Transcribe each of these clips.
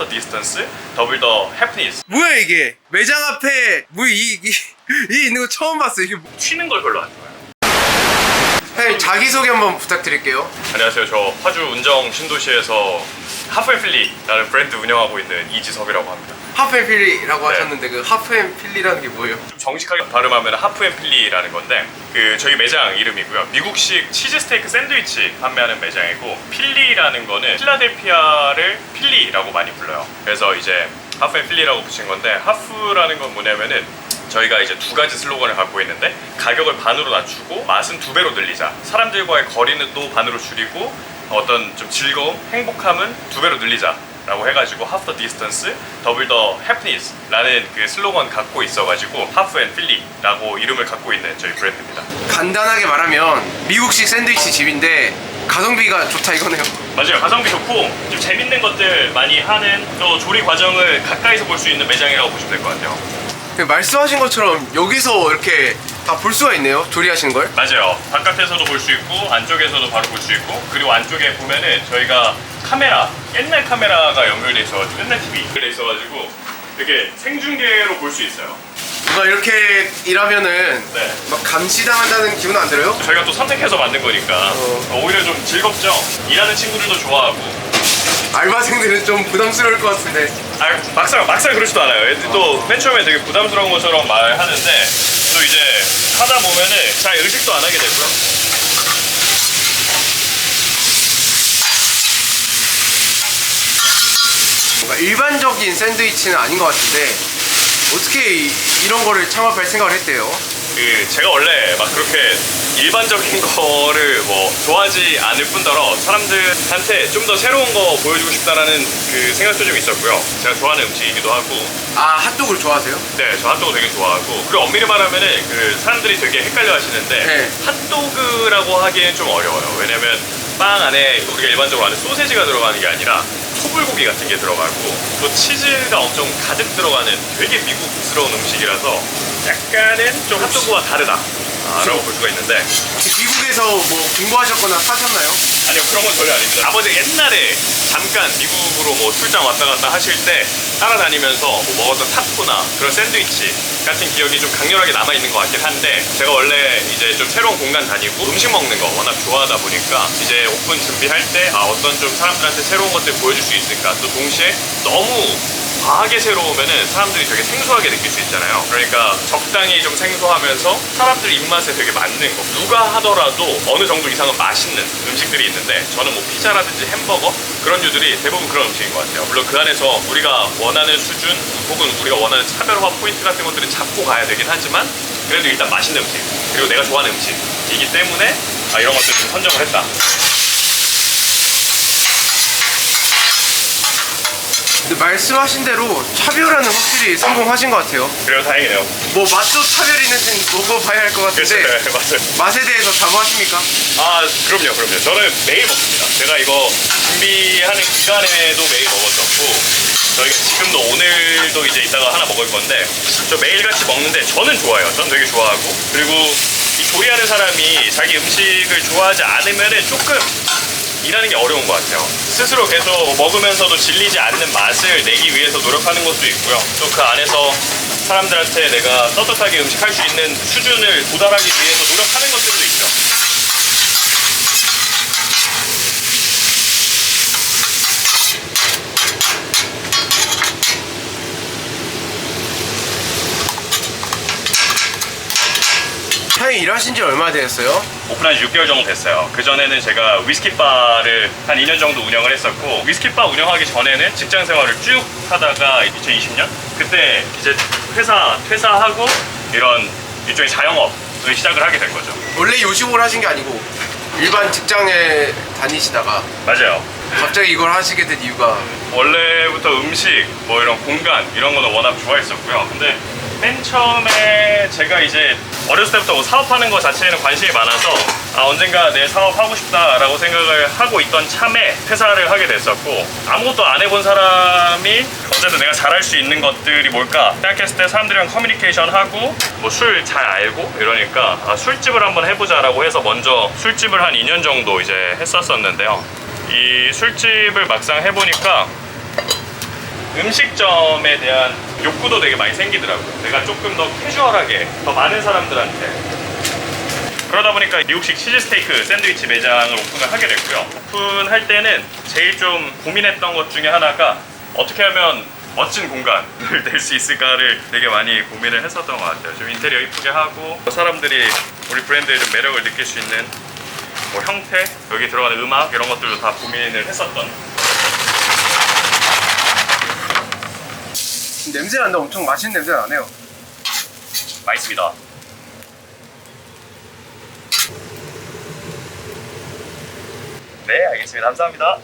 the distance, double the happiness. 뭐야 이게 매장 앞에 뭐이 이, 이 있는 거 처음 봤어요 이게 뭐- 튀는 걸 별로 안 좋아해요. 사장님 자기소개 한번 부탁드릴게요 안녕하세요. 저 파주 운정 신도시에서 하프앤필리라는 브랜드 운영하고 있는 이지석이라고 합니다. 하프앤필리라고 네. 하셨는데 그 하프앤필리라는 게 뭐예요? 좀 정식하게 발음하면 하프앤필리라는 건데 그 저희 매장 이름이고요. 미국식 치즈 스테이크 샌드위치 판매하는 매장이고 필리라는 거는 필라델피아를 필리라고 많이 불러요. 그래서 이제 하프앤필리라고 붙인 건데 하프라는 건 뭐냐면은 저희가 이제 두 가지 슬로건을 갖고 있는데 가격을 반으로 낮추고 맛은 두 배로 늘리자. 사람들과의 거리는 또 반으로 줄이고 어떤 좀 즐거움, 행복함은 두 배로 늘리자. 라고 해가지고 half the distance, double the happiness 라는 그 슬로건 갖고 있어가지고 half and 필리라고 이름을 갖고 있는 저희 브랜드입니다 간단하게 말하면 미국식 샌드위치 집인데 가성비가 좋다 이거네요 맞아요 가성비 좋고 좀 재밌는 것들 많이 하는 또 조리 과정을 가까이서 볼 수 있는 매장이라고 보시면 될 것 같아요 그 말씀하신 것처럼 여기서 이렇게 다 볼 수가 있네요 조리하시는 걸 맞아요 바깥에서도 볼 수 있고 안쪽에서도 바로 볼 수 있고 그리고 안쪽에 보면은 저희가 카메라 옛날 카메라가 연결돼 있어가지고 옛날 TV 연결돼 있어가지고 이렇게 생중계로 볼 수 있어요 뭔가 이렇게 일하면은 네 막 감시당한다는 기분 안 들어요? 저희가 또 선택해서 만든 거니까 어. 오히려 좀 즐겁죠. 일하는 친구들도 좋아하고. 알바생들은 좀 부담스러울 것 같은데 아, 막상 막상 그러지도 않아요. 애들 또맨 처음에 되게 부담스러운 것처럼 말하는데 또 이제 하다 보면은 잘 의식도 안 하게 되고요. 뭔가 일반적인 샌드위치는 아닌 것 같은데 어떻게 이, 이런 거를 창업할 생각을 했대요? 그 제가 원래 막 그렇게 일반적인 거를 뭐 좋아하지 않을 뿐더러 사람들한테 좀 더 새로운 거 보여주고 싶다라는 그 생각도 좀 있었고요. 제가 좋아하는 음식이기도 하고 아 핫도그를 좋아하세요? 네, 저 핫도그 되게 좋아하고 그리고 엄밀히 말하면은 그 사람들이 되게 헷갈려 하시는데 네. 핫도그라고 하기엔 좀 어려워요. 왜냐면 빵 안에 우리가 일반적으로 아는 소세지가 들어가는 게 아니라 소불고기 같은 게 들어가고 또 치즈가 엄청 가득 들어가는 되게 미국스러운 음식이라서 약간은 좀 핫도그와 다르다. 아, 라고 볼 수가 있는데 혹시 미국에서 뭐 공부하셨거나 사셨나요? 아니요 그런 건 전혀 아닙니다. 아버지 옛날에 잠깐 미국으로 뭐 출장 왔다 갔다 하실 때 따라다니면서 뭐 먹었던 타코나 그런 샌드위치 같은 기억이 좀 강렬하게 남아있는 것 같긴 한데 제가 원래 이제 좀 새로운 공간 다니고 음식 먹는 거 워낙 좋아하다 보니까 이제 오픈 준비할 때 아, 어떤 좀 사람들한테 새로운 것들 보여줄 수 있을까? 또 동시에 너무 과하게 새로우면은 사람들이 되게 생소하게 느낄 수 있잖아요. 그러니까 적당히 좀 생소하면서 사람들 입맛에 되게 맞는 거. 누가 하더라도 어느 정도 이상은 맛있는 음식들이 있는데 저는 뭐 피자라든지 햄버거 그런 류들이 대부분 그런 음식인 것 같아요. 물론 그 안에서 우리가 원하는 수준 혹은 우리가 원하는 차별화 포인트 같은 것들을 잡고 가야 되긴 하지만 그래도 일단 맛있는 음식 그리고 내가 좋아하는 음식이기 때문에 아, 이런 것들 좀 선정을 했다. 근데 말씀하신 대로 차별화는 확실히 성공하신 것 같아요 그래서 다행이네요. 뭐 맛도 차별이 있는지 먹어봐야 할 것 그렇죠. 같은데 네, 맞아요. 맛에 대해서 자부하십니까? 아 그럼요 그럼요 저는 매일 먹습니다 제가 이거 준비하는 기간에도 매일 먹었었고 저희가 지금도 오늘도 이제 이따가 하나 먹을 건데 저 매일같이 먹는데 저는 좋아요 저는 되게 좋아하고 그리고 이 조리하는 사람이 자기 음식을 좋아하지 않으면은 조금 일하는 게 어려운 것 같아요. 스스로 계속 먹으면서도 질리지 않는 맛을 내기 위해서 노력하는 것도 있고요. 또 그 안에서 사람들한테 내가 떳떳하게 음식할 수 있는 수준을 도달하기 위해서 노력하는 것들도 있죠 사장님 일하신 지 얼마나 되셨어요? 오픈한 지 6개월 정도 됐어요. 그 전에는 제가 위스키 바를 한 2년 정도 운영을 했었고 위스키 바 운영하기 전에는 직장 생활을 쭉 하다가 2020년 그때 이제 회사 퇴사하고 이런 일종의 자영업을 시작을 하게 된 거죠. 원래 요식을 하신 게 아니고 일반 직장에 다니시다가 맞아요. 갑자기 이걸 하시게 된 이유가 원래부터 음식 뭐 이런 공간 이런 거는 워낙 좋아했었고요. 근데 맨 처음에 제가 이제 어렸을 때부터 뭐 사업하는 것 자체에는 관심이 많아서 아 언젠가 내 사업하고 싶다라고 생각을 하고 있던 참에 퇴사를 하게 됐었고 아무것도 안 해본 사람이 어쨌든 내가 잘할 수 있는 것들이 뭘까 생각했을 때 사람들이랑 커뮤니케이션 하고 뭐 술 잘 알고 이러니까 아, 술집을 한번 해보자라고 해서 먼저 술집을 한 2년 정도 이제 했었었는데요. 이 술집을 막상 해보니까 음식점에 대한 욕구도 되게 많이 생기더라고요. 내가 조금 더 캐주얼하게 더 많은 사람들한테 그러다 보니까 미국식 치즈 스테이크 샌드위치 매장을 오픈을 하게 됐고요. 오픈할 때는 제일 좀 고민했던 것 중에 하나가 어떻게 하면 멋진 공간을 낼 수 있을까를 되게 많이 고민을 했었던 것 같아요. 좀 인테리어 이쁘게 하고 사람들이 우리 브랜드의 좀 매력을 느낄 수 있는 뭐 형태, 여기 들어가는 음악 이런 것들도 다 고민을 했었던 냄새 난다. 엄청 맛있는 냄새 나네요. 맛있습니다. 네, 알겠습니다. 감사합니다.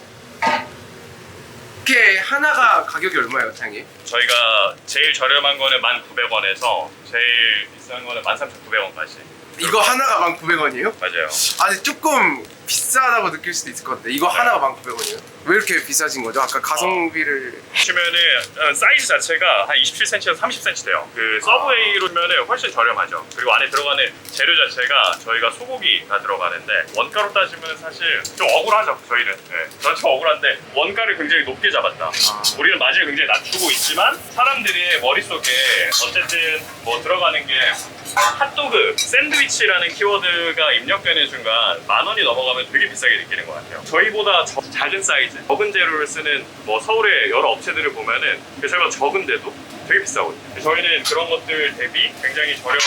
이렇게 하나가 가격이 얼마예요, 사장님? 저희가 제일 저렴한 거는 1,900원에서 제일 비싼 거는 13,900원까지. 이거 하나가 1,900원이에요? 맞아요. 아니 조금 비싸다고 느낄 수도 있을 것 같은데 이거 네. 하나가 1,900원이에요? 왜 이렇게 비싸진 거죠? 아까 가성비를 보시면은 어, 사이즈 자체가 한 27cm에서 30cm 돼요. 그 서브웨이로면은 훨씬 저렴하죠. 그리고 안에 들어가는 재료 자체가 저희가 소고기가 들어가는데 원가로 따지면 사실 좀 억울하죠. 저희는. 네. 좀 억울한데 원가를 굉장히 높게 잡았다. 우리는 마진을 굉장히 낮추고 있지만 사람들의 머릿속에 어쨌든 뭐 들어가는 게 핫도그, 샌드위치라는 키워드가 입력되는 순간 만 원이 넘어가면 되게 비싸게 느끼는 것 같아요. 저희보다 저- 작은 사이즈, 적은 재료를 쓰는 뭐 서울의 여러 업체들을 보면은 그 저희가 적은데도 되게 비싸거든요. 저희는 그런 것들 대비 굉장히 저렴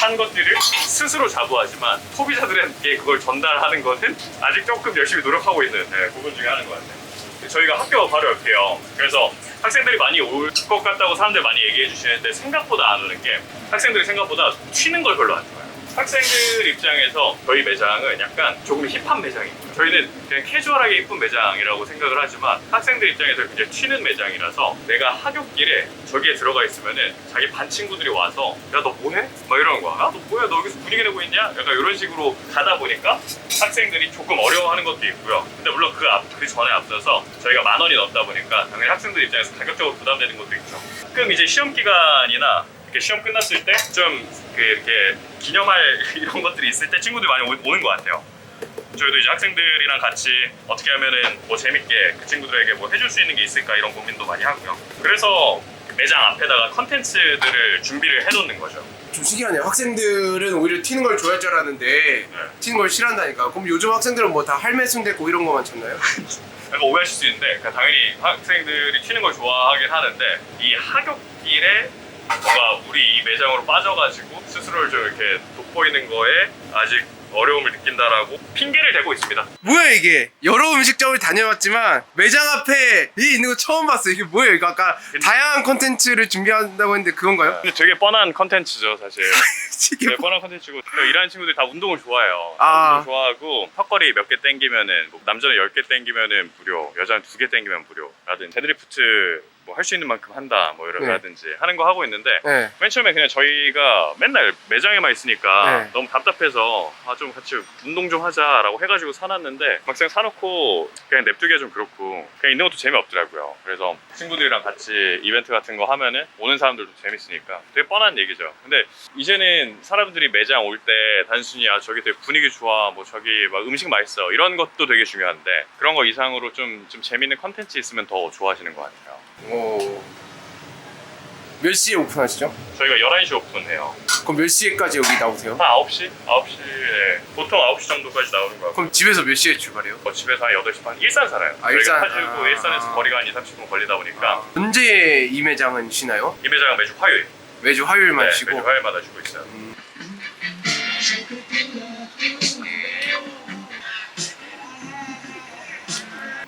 한 것들을 스스로 자부하지만 소비자들에게 그걸 전달하는 것은 아직 조금 열심히 노력하고 있는 네, 부분 중에 하나인 것 같아요. 저희가 학교가 바로 옆이에요. 그래서 학생들이 많이 올 것 같다고 사람들 많이 얘기해 주시는데 생각보다 안 오는 게 학생들이 생각보다 튀는 걸 별로 안 좋아해요. 학생들 입장에서 저희 매장은 약간 조금 힙한 매장이고요. 저희는 그냥 캐주얼하게 이쁜 매장이라고 생각을 하지만 학생들 입장에서 굉장히 튀는 매장이라서 내가 하굣길에 저기에 들어가 있으면은 자기 반 친구들이 와서 야 너 뭐해? 막 이러는 거야. 야 너 뭐야? 너 여기서 분위기 내고 있냐? 약간 이런 식으로 가다 보니까 학생들이 조금 어려워하는 것도 있고요. 근데 물론 그 앞, 그 전에 앞서서 저희가 만 원이 넘다 보니까 당연히 학생들 입장에서 가격적으로 부담되는 것도 있죠. 가끔 이제 시험 기간이나 이렇게 시험 끝났을 때좀 이렇게 기념할 이런 것들이 있을 때 친구들이 많이 오- 오는 것 같아요. 저희도 이제 학생들이랑 같이 어떻게 하면은 뭐 재밌게 그 친구들에게 뭐 해줄 수 있는 게 있을까 이런 고민도 많이 하고요. 그래서 매장 앞에다가 컨텐츠들을 준비를 해놓는 거죠. 좀 신기하네요. 학생들은 오히려 튀는 걸 좋아할 줄 알았는데 튀는 걸 싫어한다니까. 그럼 요즘 학생들은 뭐 다 할매 순대고 이런 거만 찾나요? 약간 오해하실 수 있는데 그냥 당연히 학생들이 튀는 걸 좋아하긴 하는데 이 하굣길에 뭔가 우리 이 매장으로 빠져가지고 스스로를 좀 이렇게 돋보이는 거에 아직 어려움을 느낀다라고 핑계를 대고 있습니다. 뭐야 이게? 여러 음식점을 다녀왔지만 매장 앞에 이 있는 거 처음 봤어요. 이게 뭐예요? 이거 아까 다양한 콘텐츠를 준비한다고 했는데 그건가요? 근데 되게 뻔한 컨텐츠죠 사실. 되게 뻔한 컨텐츠고 일하는 친구들이 다 운동을 좋아해요. 아. 운동 좋아하고 턱걸이 몇 개 땡기면은 뭐 남자는 10개 땡기면는 무료, 여자는 2개 땡기면 무료라든지 데드리프트 뭐 할 수 있는 만큼 한다 뭐 이런 네. 라든지 하는 거 하고 있는데 네. 맨 처음에 그냥 저희가 맨날 매장에만 있으니까 네. 너무 답답해서 아 좀 같이 운동 좀 하자라고 해가지고 사놨는데 막상 사놓고 그냥 냅두기가 좀 그렇고 그냥 있는 것도 재미없더라고요 그래서 친구들이랑 같이 이벤트 같은 거 하면은 오는 사람들도 재밌으니까 되게 뻔한 얘기죠 근데 이제는 사람들이 매장 올 때 단순히 아 저기 되게 분위기 좋아 뭐 저기 막 음식 맛있어 이런 것도 되게 중요한데 그런 거 이상으로 좀, 좀 재밌는 컨텐츠 있으면 더 좋아하시는 것 같아요 오. 몇 시에 오픈하시죠? 저희가 11시 오픈해요 그럼 몇 시에까지 여기 나오세요? 한 9시? 9시에 보통 9시 정도까지 나오는 거 같고 그럼 집에서 몇 시에 출발해요? 뭐 집에서 한 8시 반 일산 살아요 아, 일산. 저희가 파주고 아. 일산에서 거리가 한 2, 30분 걸리다 보니까 언제 이 매장은 쉬나요? 이 매장은 매주 화요일 매주 화요일만 네, 쉬고 매주 화요일마다 쉬고 있어요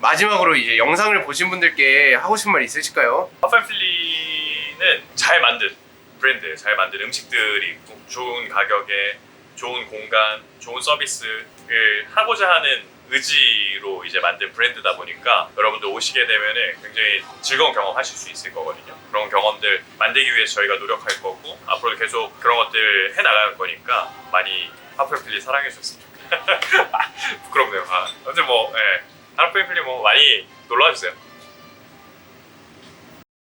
마지막으로 이제 영상을 보신 분들께 하고 싶은 말 있으실까요? 핫팬필리는 잘 만든 브랜드, 잘 만든 음식들이 있고 좋은 가격에 좋은 공간, 좋은 서비스를 하고자 하는 의지로 이제 만든 브랜드다 보니까 여러분들 오시게 되면은 굉장히 즐거운 경험 하실 수 있을 거거든요. 그런 경험들 만들기 위해서 저희가 노력할 거고 앞으로 계속 그런 것들 해 나갈 거니까 많이 핫팬필리 사랑해 주셨으면 좋겠어요. 부끄럽네요. 아, 아무튼 뭐, 예. 핫팬필리 뭐 많이 놀러 와주세요.